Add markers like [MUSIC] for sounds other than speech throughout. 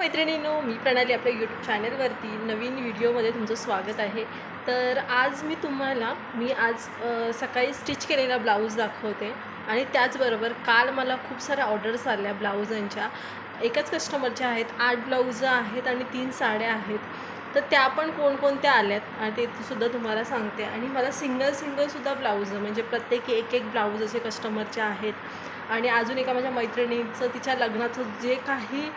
मैत्रिणींनो मी प्रणाली आपल्या यूट्यूब चॅनलवरती नवीन व्हिडिओमध्ये तुमचं स्वागत आहे. तर आज मी तुम्हाला मी आज सकाळी स्टिच केलेला ब्लाऊज दाखवते. आणि त्याचबरोबर काल मला खूप साऱ्या ऑर्डर्स आल्या ब्लाऊजांच्या एकाच कस्टमरच्या आहेत आठ ब्लाऊजं आहेत आणि तीन साड्या आहेत. तर त्या पण कोणकोणत्या आल्यात? आणि ते सुद्धा तुम्हाला सांगते. आणि मला सिंगल सिंगलसुद्धा ब्लाऊज म्हणजे प्रत्येकी एक एक ब्लाऊज असे कस्टमरचे आहेत. आणि अजून एका माझ्या मैत्रिणीचं तिच्या लग्नाचं जे काही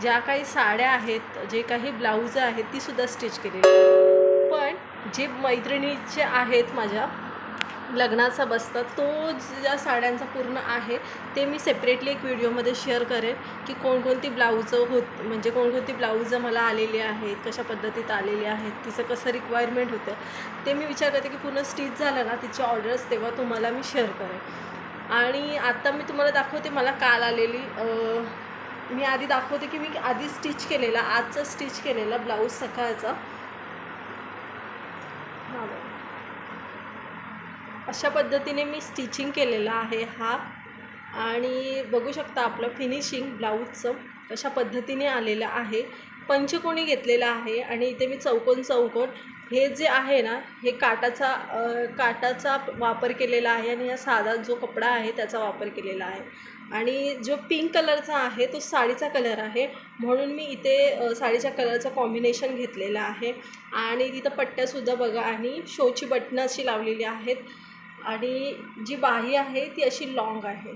ज्या काही साड्या आहेत जे काही ब्लाऊजं आहेत ती सुद्धा स्टिच केलेली. पण जे मैत्रिणीचे आहेत माझ्या लग्नाचा बसतात तो ज्या साड्यांचा पूर्ण आहे ते मी सेपरेटली एक व्हिडिओमध्ये शेअर करेन की कोणकोणती ब्लाऊजं होत म्हणजे कोणकोणती ब्लाऊजं मला आलेली आहेत कशा पद्धतीत आलेली आहेत तिचं कसं रिक्वायरमेंट होतं ते मी विचार करते की पूर्ण स्टिच झालं ना तिचे ऑर्डर्स तेव्हा तुम्हाला मी शेअर करेन. आणि आत्ता मी तुम्हाला दाखवते मला काल आलेली मी आधी दाखवते की मी आधी स्टिच केलेला आजचा स्टिच केलेला ब्लाऊज सकाळचा. अशा पद्धतीने मी स्टिचिंग केलेला आहे हा. आणि बघू शकता आपलं फिनिशिंग ब्लाऊजचं अशा पद्धतीने आलेलं आहे. पंचकोणी घेतलेला आहे आणि इथे मी चौकोन चौकोन हे जे आहे ना हे काटाचा काटाचा वापर केलेला आहे आणि हा साधा जो कपडा आहे त्याचा वापर केलेला आहे. आणि जो पिंक कलरचा आहे तो साडीचा कलर आहे. म्हणून मी इथे साडीच्या कलरचं कॉम्बिनेशन घेतलेलं आहे. आणि तिथं पट्ट्यासुद्धा बघा आणि शोची बटणं अशी लावलेली आहेत. आणि जी बाही आहे ती अशी लाँग आहे.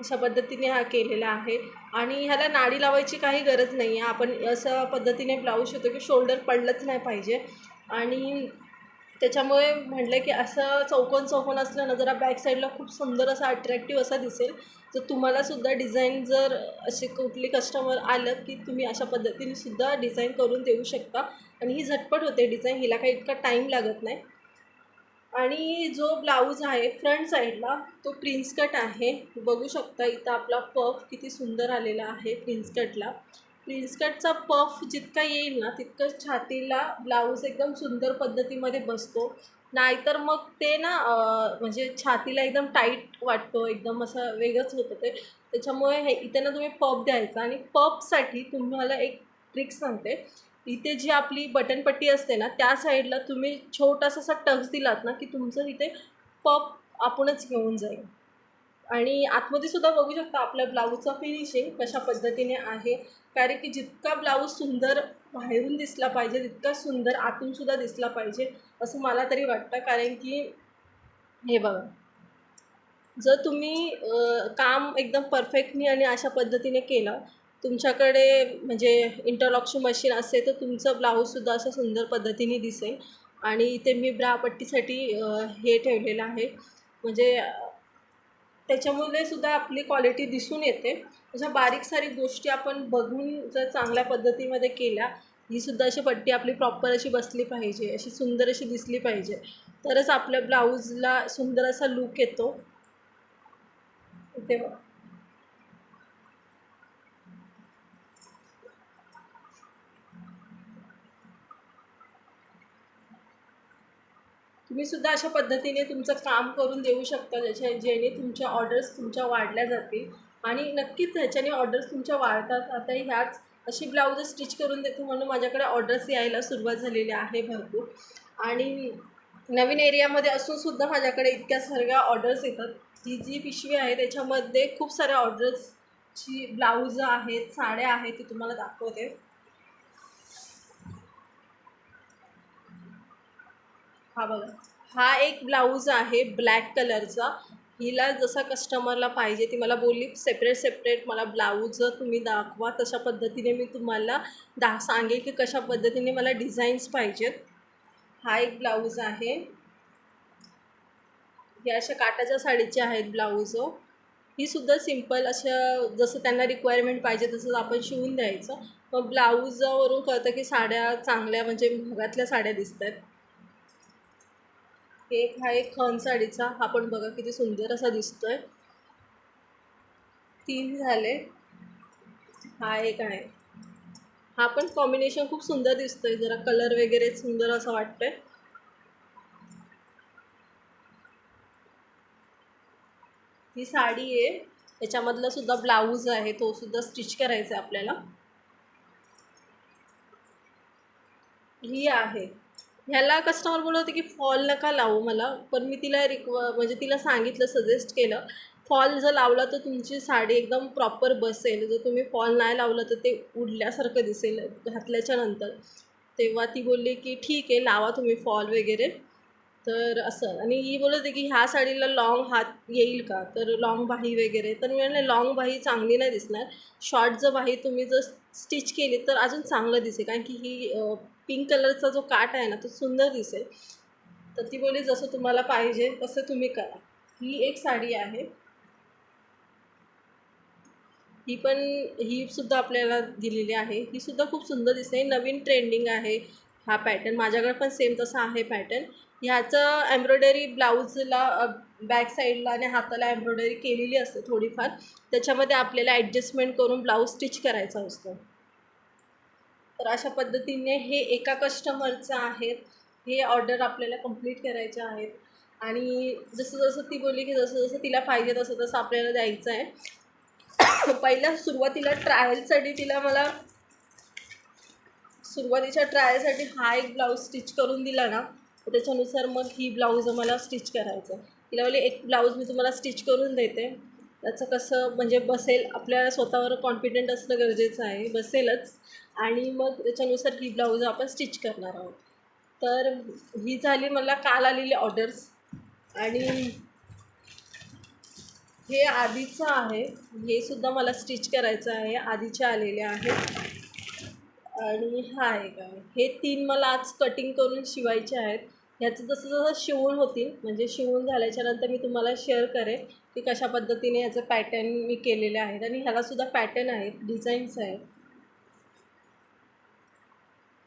अशा पद्धतीने हा केलेला आहे. आणि ह्याला नाडी लावायची काही गरज नाही आहे आपण अशा पद्धतीने ब्लाऊज शिवतो की शोल्डर पडलंच नाही पाहिजे. आणि त्याच्यामुळे म्हटलं की असं चौकोन चौकोन असलं ना जरा बॅक साईडला खूप सुंदर असा अट्रॅक्टिव्ह असा दिसेल. तर तुम्हालासुद्धा डिझाईन जर असे कुठली कस्टमर आलं की तुम्ही अशा पद्धतीने सुद्धा डिझाईन करून देऊ शकता. आणि ही झटपट होते डिझाईन हिला काही इतका टाईम लागत नाही. आणि जो ब्लाऊज आहे फ्रंट साईडला तो प्रिन्स कट आहे. बघू शकता इथं आपला पफ किती सुंदर आलेला आहे प्रिन्स कटला. प्रिन्स कटचा पफ जितका येईल ना तितकं छातीला ब्लाऊज एकदम सुंदर पद्धतीमध्ये बसतो. नाहीतर मग ते ना म्हणजे छातीला एकदम टाईट वाटतो एकदम असं वेगळंच होतं ते. त्याच्यामुळे हे इथे ना तुम्ही पफ द्यायचा आणि पफसाठी तुम्हाला एक ट्रिक सांगते. इथे जी आपली बटनपट्टी असते ना त्या साईडला तुम्ही छोटासा असा टक्स दिलात ना की तुमचं इथे पप आपणच घेऊन जाईल. आणि आतमध्ये सुद्धा बघू शकता आपल्या ब्लाऊजचा फिनिशिंग कशा पद्धतीने आहे. कारण की जितका ब्लाऊज सुंदर बाहेरून दिसला पाहिजे तितका सुंदर आतून सुद्धा दिसला पाहिजे असं मला तरी वाटतं. कारण की हे बघा जर तुम्ही काम एकदम परफेक्टली आणि अशा पद्धतीने केलं तुमच्याकडे म्हणजे इंटरलॉकची मशीन असेल तर तुमचं ब्लाऊजसुद्धा असं सुंदर पद्धतीने दिसेल. आणि इथे मी ब्रापट्टीसाठी हे ठेवलेलं आहे. म्हणजे त्याच्यामुळे सुद्धा आपली क्वालिटी दिसून येते. अशा बारीक सारीक गोष्टी आपण बघून जर चांगल्या पद्धतीमध्ये केल्या ही सुद्धा अशी पट्टी आपली प्रॉपर अशी बसली पाहिजे अशी सुंदर अशी दिसली पाहिजे. तरच आपल्या ब्लाऊजला सुंदर असा लूक येतो. इथे तुम्ही सुद्धा अशा पद्धतीने तुमचं काम करून देऊ शकता ज्याच्या जेणे तुमच्या ऑर्डर्स तुमच्या वाढल्या जातील. आणि नक्कीच ह्याच्याने ऑर्डर्स तुमच्या वाढतात. आता ह्याच अशी ब्लाऊज स्टिच करून देतो म्हणून माझ्याकडे ऑर्डर्स यायला सुरुवात झालेली आहे भरपूर. आणि नवीन एरियामध्ये असूनसुद्धा माझ्याकडे इतक्या सगळ्या ऑर्डर्स येतात. ही जी पिशवी आहे त्याच्यामध्ये खूप साऱ्या ऑर्डर्सची ब्लाऊज आहेत साड्या आहेत ती तुम्हाला दाखवते. हा बघा. हा एक ब्लाऊज आहे ब्लॅक कलरचा. हिला जसा कस्टमरला पाहिजे ती मला बोलली सेपरेट सेपरेट मला ब्लाऊज तुम्ही दाखवा. तशा पद्धतीने मी तुम्हाला दा सांगेल की कशा पद्धतीने मला डिझाईन्स पाहिजेत. हा एक ब्लाऊज आहे. हे अशा काटाच्या साडीचे आहेत ब्लाऊज. ही सुद्धा सिंपल अशा जसं त्यांना रिक्वायरमेंट पाहिजे तसंच आपण शिवून द्यायचं. मग ब्लाऊजवरून कळतं की साड्या चांगल्या म्हणजे भागातल्या साड्या दिसत आहेत एक हा एक खण साडीचा हा पण बघा किती सुंदर असा दिसतोय. तीन झाले. हा एक आहे. हा पण कॉम्बिनेशन खूप सुंदर दिसतोय जरा कलर वगैरे सुंदर असं वाटतंय. ही साडी आहे. याच्यामधला सुद्धा ब्लाऊज आहे तो सुद्धा स्टिच करायचा आहे आपल्याला. ही आहे. ह्याला कस्टमर बोलत होते की फॉल नका लावू मला. पण मी तिला रिक्व म्हणजे तिला सांगितलं सजेस्ट केलं. फॉल जर लावला तर तुमची साडी एकदम प्रॉपर बसेल. जर तुम्ही फॉल नाही लावलं तर ते उडल्यासारखं दिसेल घातल्याच्या नंतर. तेव्हा ती बोलली की ठीक आहे लावा तुम्ही फॉल वगैरे. तर असं. आणि ही बोलत आहे की ह्या साडीला लॉंग हात येईल का? तर लॉंग बाही वगैरे. तर मी म्हणलं लॉंग बाही चांगली नाही दिसणार. शॉर्ट जर बाही तुम्ही जर स्टिच केली तर अजून चांगलं दिसेल. कारण की ही पिंक कलरचा जो काट आहे ना तो सुंदर दिसेल. तर ती बोलली जसं तुम्हाला पाहिजे तसं तुम्ही करा. ही एक साडी आहे. ही पण ही सुद्धा आपल्याला दिलेली आहे. ही सुद्धा खूप सुंदर दिसते. नवीन ट्रेंडिंग आहे. हा पॅटर्न माझ्याकडे पण सेम तसा आहे पॅटर्न ह्याचं एम्ब्रॉयडरी ब्लाऊजला बॅक साईडला आणि हाताला एम्ब्रॉयडरी केलेली असते थोडीफार. त्याच्यामध्ये आपल्याला ॲडजस्टमेंट करून ब्लाऊज स्टिच करायचा असतो. तर अशा पद्धतीने हे एका कस्टमरचं आहे. हे ऑर्डर आपल्याला कंप्लीट करायचे आहेत. आणि जसं जसं ती बोलली की जसं जसं तिला पाहिजे तसं तसं आपल्याला द्यायचं आहे. [COUGHS] पहिल्या सुरुवातीला ट्रायलसाठी तिला मला सुरुवातीच्या ट्रायलसाठी हा एक ब्लाऊज स्टिच करून दिला ना तर त्याच्यानुसार मग ही ब्लाऊज मला स्टिच करायचं तिला बोलले एक ब्लाऊज मी तुम्हाला स्टिच करून देते. त्याचं कसं म्हणजे बसेल आपल्याला स्वतःवर कॉन्फिडंट असणं गरजेचं आहे बसेलच. आणि मग त्याच्यानुसार ही ब्लाऊज आपण स्टिच करणार आहोत. तर ही झाली मला काल आलेली ऑर्डर्स. आणि हे आधीचं आहे. हे सुद्धा मला स्टिच करायचं आहे. आधीच्या आलेले आहेत. आणि हा आहे का हे तीन मला आज कटिंग करून शिवायचे आहेत. ह्याचं जसं जसं शिवून होतील म्हणजे शिवून झाल्याच्यानंतर मी तुम्हाला शेअर करेन की कशा पद्धतीने याचं पॅटर्न मी केलेले आहेत. आणि ह्यालासुद्धा पॅटर्न आहेत डिझाईन्स आहेत.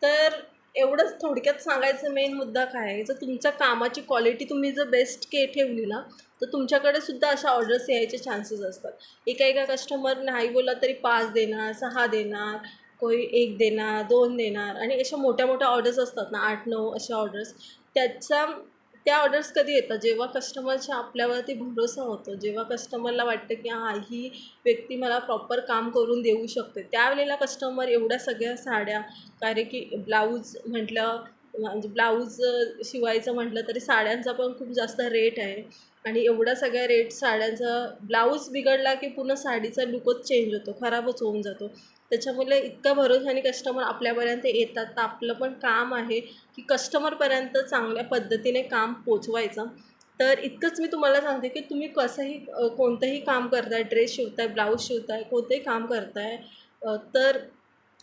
तर एवढंच थोडक्यात सांगायचं मेन मुद्दा काय आहे. जर तुमच्या कामाची क्वालिटी तुम्ही जर बेस्ट के ठेवली ना तर तुमच्याकडे सुद्धा अशा ऑर्डर्स यायचे चान्सेस असतात. एका एका कस्टमर नाही बोलला तरी पाच देणार सहा देणार कोणी एक देणार दोन देणार आणि अशा मोठ्या मोठ्या ऑर्डर्स असतात ना आठ नऊ अशा ऑर्डर्स त्याचा त्या ऑर्डर्स कधी येतात? जेव्हा कस्टमरच्या आपल्यावरती भरोसा होतो जेव्हा कस्टमरला वाटतं की हां ही व्यक्ती मला प्रॉपर काम करून देऊ शकते. त्यावेळेला कस्टमर एवढ्या सगळ्या साड्या कारण की ब्लाऊज म्हटलं म्हणजे ब्लाऊज शिवायचं म्हटलं तरी साड्यांचा पण खूप जास्त रेट आहे. आणि एवढ्या सगळ्या रेट साड्यांचा ब्लाऊज बिघडला की पूर्ण साडीचा लुकच चेंज होतो खराबच होऊन जातो. त्याच्यामुळे इतका भरोशाने कस्टमर आपल्यापर्यंत येतात. तर आपलं पण काम आहे की कस्टमरपर्यंत चांगल्या पद्धतीने काम पोचवायचं. तर इतकंच मी तुम्हाला सांगते की तुम्ही कसंही कोणतंही काम करताय ड्रेस शिवताय ब्लाऊज शिवताय कोणतंही काम करताय तर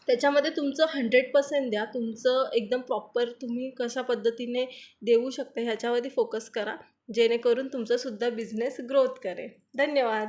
त्याच्यामध्ये तुमचं हंड्रेड पर्सेंट द्या. तुमचं एकदम प्रॉपर तुम्ही कशा पद्धतीने देऊ शकता ह्याच्यावरती फोकस करा. जेणेकरून तुमचासुद्धा बिझनेस ग्रोथ करेल. धन्यवाद.